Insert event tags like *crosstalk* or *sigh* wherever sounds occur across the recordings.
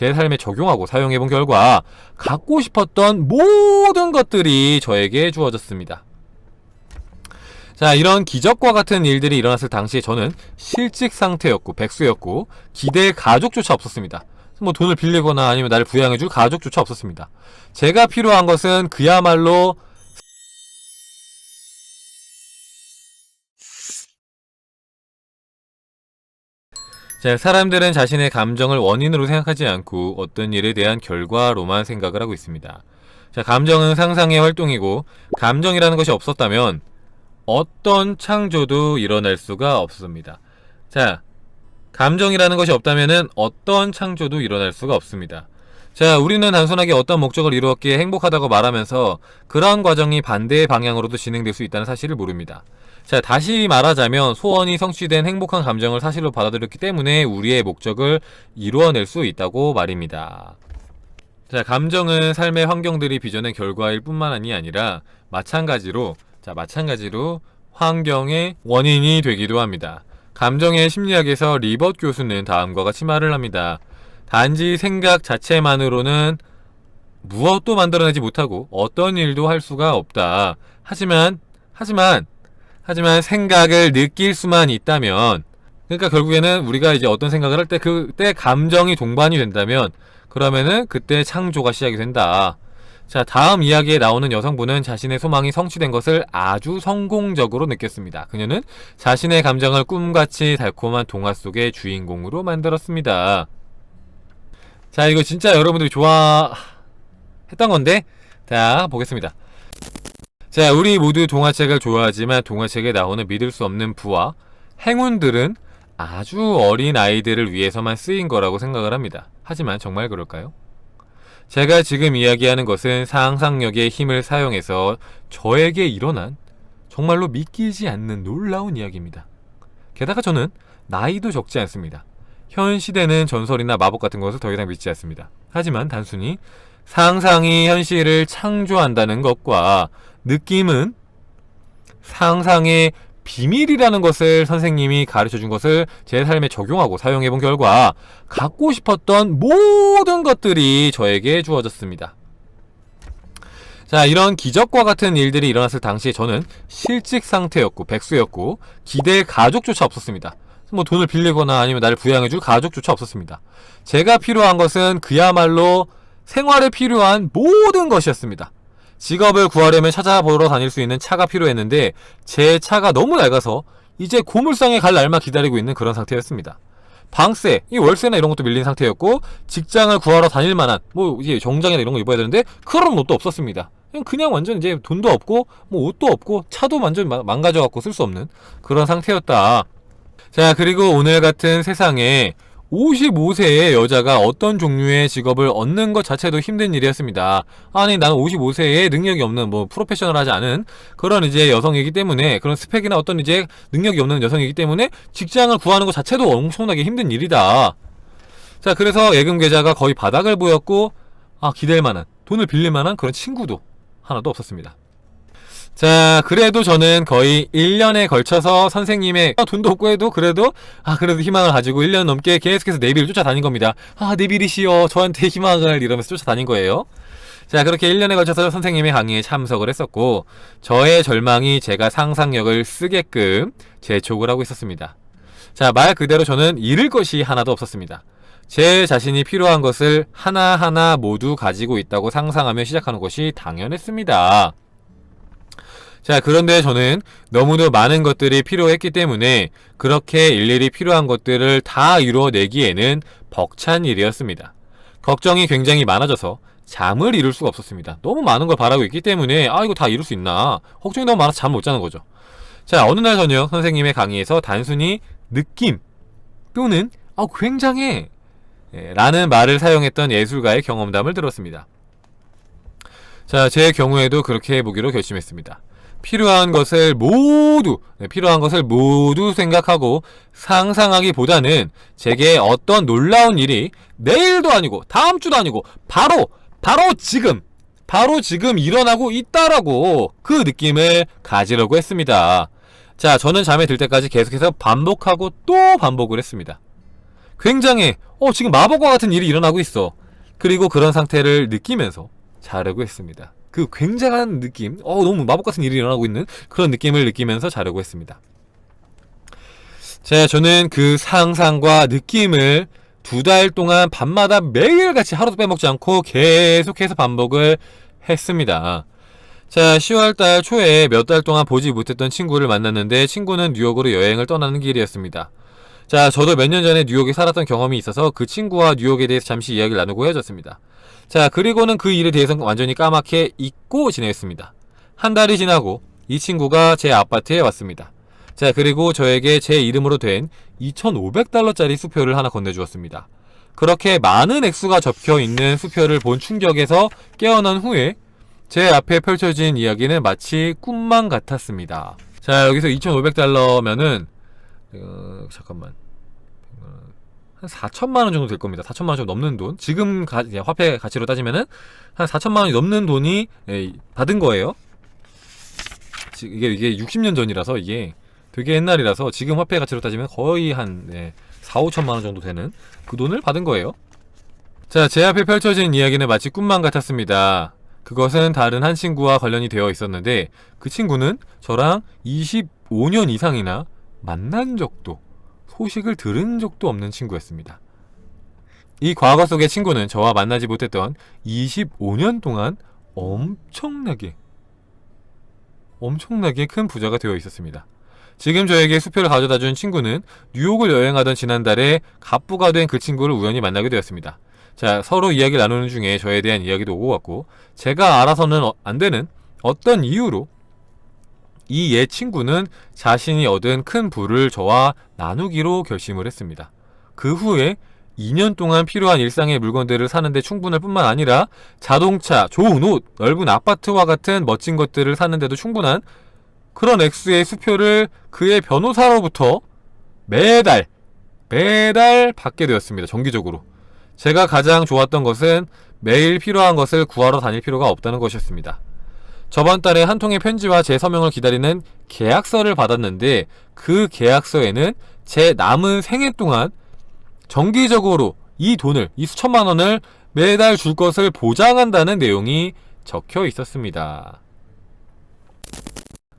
제 삶에 적용하고 사용해본 결과 갖고 싶었던 모든 것들이 저에게 주어졌습니다. 자, 이런 기적과 같은 일들이 일어났을 당시에 저는 실직 상태였고 백수였고 기댈 가족조차 없었습니다. 뭐 돈을 빌리거나 아니면 나를 부양해줄 가족조차 없었습니다. 제가 필요한 것은 그야말로 자, 사람들은 자신의 감정을 원인으로 생각하지 않고 어떤 일에 대한 결과로만 생각을 하고 있습니다. 자, 감정은 상상의 활동이고 감정이라는 것이 없었다면 어떤 창조도 일어날 수가 없습니다. 자, 감정이라는 것이 없다면은 어떤 창조도 일어날 수가 없습니다. 자, 우리는 단순하게 어떤 목적을 이루었기에 행복하다고 말하면서 그러한 과정이 반대의 방향으로도 진행될 수 있다는 사실을 모릅니다. 자, 다시 말하자면 소원이 성취된 행복한 감정을 사실로 받아들였기 때문에 우리의 목적을 이루어낼 수 있다고 말입니다. 자, 감정은 삶의 환경들이 빚어낸 결과일 뿐만이 아니라 마찬가지로 자, 마찬가지로 환경의 원인이 되기도 합니다. 감정의 심리학에서 리버트 교수는 다음과 같이 말을 합니다. 단지 생각 자체만으로는 무엇도 만들어내지 못하고 어떤 일도 할 수가 없다. 하지만, 하지만, 하지만 생각을 느낄 수만 있다면, 그러니까 결국에는 우리가 이제 어떤 생각을 할 때 그때 감정이 동반이 된다면, 그러면은 그때 창조가 시작이 된다. 자, 다음 이야기에 나오는 여성분은 자신의 소망이 성취된 것을 아주 성공적으로 느꼈습니다. 그녀는 자신의 감정을 꿈같이 달콤한 동화 속의 주인공으로 만들었습니다. 자, 이거 진짜 여러분들이 좋아했던 건데, 자, 보겠습니다. 자, 우리 모두 동화책을 좋아하지만 동화책에 나오는 믿을 수 없는 부와 행운들은 아주 어린 아이들을 위해서만 쓰인 거라고 생각을 합니다. 하지만 정말 그럴까요? 제가 지금 이야기하는 것은 상상력의 힘을 사용해서 저에게 일어난 정말로 믿기지 않는 놀라운 이야기입니다. 게다가 저는 나이도 적지 않습니다. 현 시대는 전설이나 마법 같은 것을 더 이상 믿지 않습니다. 하지만 단순히 상상이 현실을 창조한다는 것과 느낌은 상상의 비밀이라는 것을 선생님이 가르쳐 준 것을 제 삶에 적용하고 사용해 본 결과 갖고 싶었던 모든 것들이 저에게 주어졌습니다. 자, 이런 기적과 같은 일들이 일어났을 당시에 저는 실직 상태였고 백수였고 기댈 가족조차 없었습니다. 뭐 돈을 빌리거나 아니면 나를 부양해줄 가족조차 없었습니다. 제가 필요한 것은 그야말로 생활에 필요한 모든 것이었습니다. 직업을 구하려면 찾아보러 다닐 수 있는 차가 필요했는데 제 차가 너무 낡아서 이제 고물상에 갈 날만 기다리고 있는 그런 상태였습니다. 방세, 이 월세나 이런 것도 밀린 상태였고 직장을 구하러 다닐 만한 뭐 이제 정장이나 이런 거 입어야 되는데 그런 옷도 없었습니다. 그냥, 그냥 완전 이제 돈도 없고 뭐 옷도 없고 차도 완전 마- 망가져 갖고 쓸 수 없는 그런 상태였다. 자, 그리고 오늘 같은 세상에 55세의 여자가 어떤 종류의 직업을 얻는 것 자체도 힘든 일이었습니다. 아니, 나는 55세에 능력이 없는, 뭐, 프로페셔널하지 않은 그런 이제 여성이기 때문에, 그런 스펙이나 어떤 이제 능력이 없는 여성이기 때문에 직장을 구하는 것 자체도 엄청나게 힘든 일이다. 자, 그래서 예금 계좌가 거의 바닥을 보였고, 아, 기댈 만한, 돈을 빌릴 만한 그런 친구도 하나도 없었습니다. 자, 그래도 저는 거의 1년에 걸쳐서 선생님의 아, 돈도 없고 해도 그래도 아, 그래도 희망을 가지고 1년 넘게 계속해서 네비를 쫓아다닌 겁니다. 아, 네비리시여 저한테 희망을 이러면서 쫓아다닌 거예요. 자, 그렇게 1년에 걸쳐서 선생님의 강의에 참석을 했었고 저의 절망이 제가 상상력을 쓰게끔 재촉을 하고 있었습니다. 자, 말 그대로 저는 잃을 것이 하나도 없었습니다. 제 자신이 필요한 것을 하나하나 모두 가지고 있다고 상상하며 시작하는 것이 당연했습니다. 자, 그런데 저는 너무도 많은 것들이 필요했기 때문에 그렇게 일일이 필요한 것들을 다 이루어내기에는 벅찬 일이었습니다. 걱정이 굉장히 많아져서 잠을 이룰 수가 없었습니다. 너무 많은 걸 바라고 있기 때문에 아, 이거 다 이룰 수 있나? 걱정이 너무 많아서 잠 못 자는 거죠. 자, 어느 날 저녁 선생님의 강의에서 단순히 느낌 또는 아, 굉장해 예, 라는 말을 사용했던 예술가의 경험담을 들었습니다. 자, 제 경우에도 그렇게 해보기로 결심했습니다. 필요한 것을 모두, 네, 필요한 것을 모두 생각하고 상상하기보다는 제게 어떤 놀라운 일이 내일도 아니고 다음 주도 아니고 바로, 바로 지금, 바로 지금 일어나고 있다라고 그 느낌을 가지려고 했습니다. 자, 저는 잠에 들 때까지 계속해서 반복하고 또 반복을 했습니다. 굉장히 어 지금 마법과 같은 일이 일어나고 있어. 그리고 그런 상태를 느끼면서 자려고 했습니다. 그 굉장한 느낌, 어 너무 마법 같은 일이 일어나고 있는 그런 느낌을 느끼면서 자려고 했습니다. 자, 저는 그 상상과 느낌을 두 달 동안 밤마다 매일같이 하루도 빼먹지 않고 계속해서 반복을 했습니다. 자, 10월달 초에 몇 달 동안 보지 못했던 친구를 만났는데 친구는 뉴욕으로 여행을 떠나는 길이었습니다. 자, 저도 몇 년 전에 뉴욕에 살았던 경험이 있어서 그 친구와 뉴욕에 대해서 잠시 이야기를 나누고 헤어졌습니다. 자, 그리고는 그 일에 대해서 완전히 까맣게 잊고 지냈습니다. 한 달이 지나고 이 친구가 제 아파트에 왔습니다. 자, 그리고 저에게 제 이름으로 된 2,500달러짜리 수표를 하나 건네주었습니다. 그렇게 많은 액수가 적혀 있는 수표를 본 충격에서 깨어난 후에 제 앞에 펼쳐진 이야기는 마치 꿈만 같았습니다. 자, 여기서 2,500달러면은, 어, 잠깐만. 어, 한 4천만 원 정도 될 겁니다. 4천만 원 정도 넘는 돈. 지금 가, 화폐 가치로 따지면은 한 4천만 원이 넘는 돈이 예, 받은 거예요. 지- 이게 이게 60년 전이라서 이게 되게 옛날이라서 지금 화폐 가치로 따지면 거의 한 예, 4, 5천만 원 정도 되는 그 돈을 받은 거예요. 자, 제 앞에 펼쳐진 이야기는 마치 꿈만 같았습니다. 그것은 다른 한 친구와 관련이 되어 있었는데 그 친구는 저랑 25년 이상이나 만난 적도 소식을 들은 적도 없는 친구였습니다. 이 과거 속의 친구는 저와 만나지 못했던 25년 동안 엄청나게 엄청나게 큰 부자가 되어 있었습니다. 지금 저에게 수표를 가져다 준 친구는 뉴욕을 여행하던 지난달에 갑부가 된 그 친구를 우연히 만나게 되었습니다. 자, 서로 이야기를 나누는 중에 저에 대한 이야기도 오고 갔고, 제가 알아서는 어- 안 되는 어떤 이유로 이옛 친구는 자신이 얻은 큰 부를 저와 나누기로 결심을 했습니다. 그 후에 2년 동안 필요한 일상의 물건들을 사는데 충분할 뿐만 아니라 자동차, 좋은 옷, 넓은 아파트와 같은 멋진 것들을 사는데도 충분한 그런 액수의 수표를 그의 변호사로부터 매달, 매달 받게 되었습니다. 정기적으로. 제가 가장 좋았던 것은 매일 필요한 것을 구하러 다닐 필요가 없다는 것이었습니다. 저번 달에 한 통의 편지와 제 서명을 기다리는 계약서를 받았는데 그 계약서에는 제 남은 생애 동안 정기적으로 이 돈을, 이 수천만 원을 매달 줄 것을 보장한다는 내용이 적혀 있었습니다.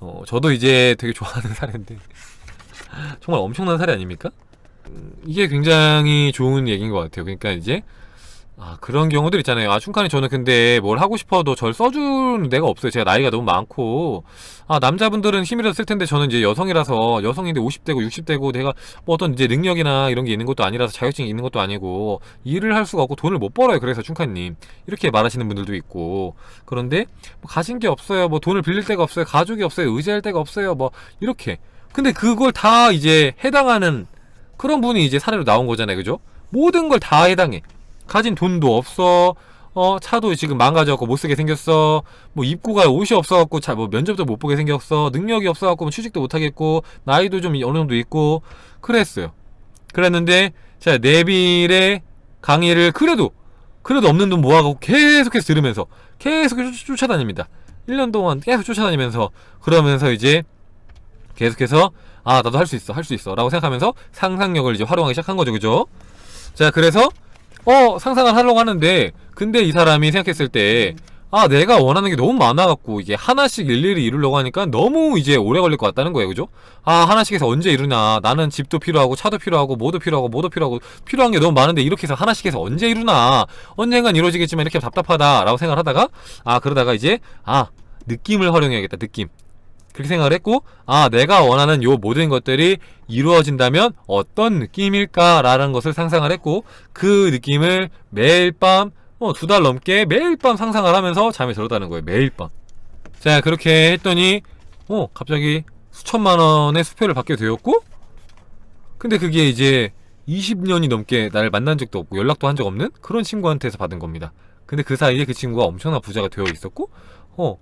어, 저도 이제 되게 좋아하는 *laughs* 사례인데 정말 엄청난 사례 아닙니까? 음, 이게 굉장히 좋은 얘기인 것 같아요. 그러니까 이제 아 그런 경우들 있잖아요. 아 충칸이 저는 근데 뭘 하고 싶어도 절 써주는 데가 없어요. 제가 나이가 너무 많고 아 남자분들은 힘이라도 쓸 텐데 저는 이제 여성이라서 여성인데 50대고 60대고 내가 뭐 어떤 이제 능력이나 이런 게 있는 것도 아니라서 자격증이 있는 것도 아니고 일을 할 수가 없고 돈을 못 벌어요. 그래서 충칸님 이렇게 말하시는 분들도 있고 그런데 뭐 가진 게 없어요. 뭐 돈을 빌릴 데가 없어요. 가족이 없어요. 의지할 데가 없어요. 뭐 이렇게 근데 그걸 다 이제 해당하는 그런 분이 이제 사례로 나온 거잖아요. 그죠? 모든 걸 다 해당해. 가진 돈도 없어. 어, 차도 지금 망가져갖고 못 쓰게 생겼어. 뭐 입구가 옷이 없어갖고 잘뭐 면접도 못 보게 생겼어. 능력이 없어갖고 뭐 취직도 못 하겠고 나이도 좀 어느 정도 있고 그랬어요. 그랬는데 자 네빌의 강의를 그래도 그래도 없는 돈 모아가고 계속해서 들으면서 계속 쫓- 쫓아다닙니다. 1년 동안 계속 쫓아다니면서 그러면서 이제 계속해서 아 나도 할 수 있어 할 수 있어 라고 생각하면서 상상력을 이제 활용하기 시작한 거죠 그죠 자 그래서 어 상상을 하려고 하는데 근데 이 사람이 생각했을 때 아 내가 원하는 게 너무 많아갖고 이게 하나씩 일일이 이루려고 하니까 너무 이제 오래 걸릴 것 같다는 거예요 그죠? 아 하나씩 해서 언제 이루나 나는 집도 필요하고 차도 필요하고 뭐도 필요하고 뭐도 필요하고 필요한 게 너무 많은데 이렇게 해서 하나씩 해서 언제 이루나? 언젠간 이루어지겠지만 이렇게 답답하다라고 생각을 하다가 아 그러다가 이제 아 느낌을 활용해야겠다 느낌 그렇게 생각을 했고 아 내가 원하는 요 모든 것들이 이루어진다면 어떤 느낌일까라는 것을 상상을 했고 그 느낌을 매일 밤 어, 두달 넘게 매일 밤 상상을 하면서 잠에 들었다는 거예요 매일 밤자 그렇게 했더니 어 갑자기 수천만 원의 수표를 받게 되었고 근데 그게 이제 20년이 넘게 나를 만난 적도 없고 연락도 한 적 없는 그런 친구한테서 받은 겁니다. 근데 그 사이에 그 친구가 엄청난 부자가 되어 있었고 어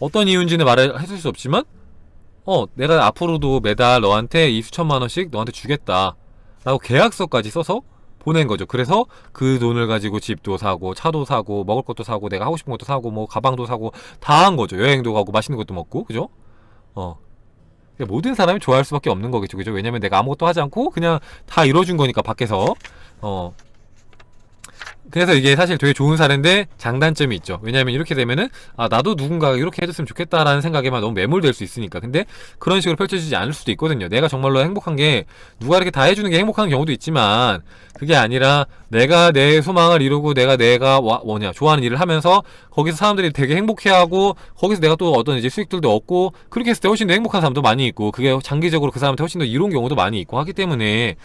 어떤 이유인지는 말을 해줄 수 없지만 어 내가 앞으로도 매달 너한테 이 수천만 원씩 너한테 주겠다 라고 계약서까지 써서 보낸 거죠 그래서 그 돈을 가지고 집도 사고 차도 사고 먹을 것도 사고 내가 하고 싶은 것도 사고 뭐 가방도 사고 다 한 거죠 여행도 가고 맛있는 것도 먹고 그죠 어 그러니까 모든 사람이 좋아할 수밖에 없는 거겠죠. 그죠? 왜냐면 내가 아무것도 하지 않고 그냥 다 이뤄준 거니까 밖에서. 어. 그래서 이게 사실 되게 좋은 사례인데 장단점이 있죠. 왜냐하면 이렇게 되면은 아 나도 누군가가 이렇게 해줬으면 좋겠다라는 생각에만 너무 매몰될 수 있으니까. 근데 그런 식으로 펼쳐지지 않을 수도 있거든요. 내가 정말로 행복한 게 누가 이렇게 다 해주는 게 행복한 경우도 있지만 그게 아니라 내가 내 소망을 이루고 내가 내가 와- 뭐냐 좋아하는 일을 하면서 거기서 사람들이 되게 행복해하고 거기서 내가 또 어떤 이제 수익들도 얻고 그렇게 했을 때 훨씬 더 행복한 사람도 많이 있고 그게 장기적으로 그 사람한테 훨씬 더 이로운 경우도 많이 있고 하기 때문에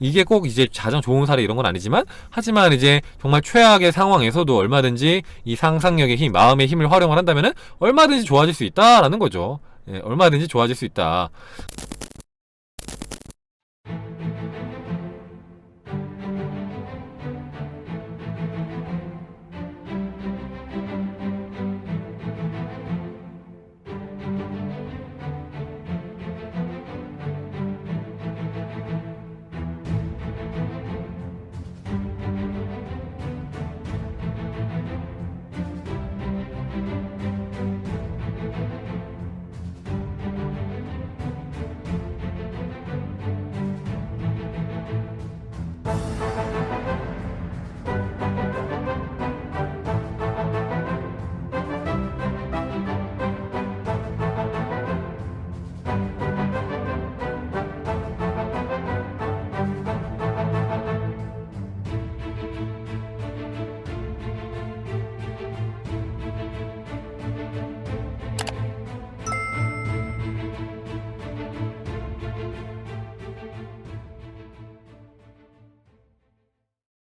이게 꼭 이제 가장 좋은 사례 이런 건 아니지만 하지만 이제 정말 최악의 상황에서도 얼마든지 이 상상력의 힘, 마음의 힘을 활용을 한다면은 얼마든지 좋아질 수 있다라는 거죠. 예, 얼마든지 좋아질 수 있다.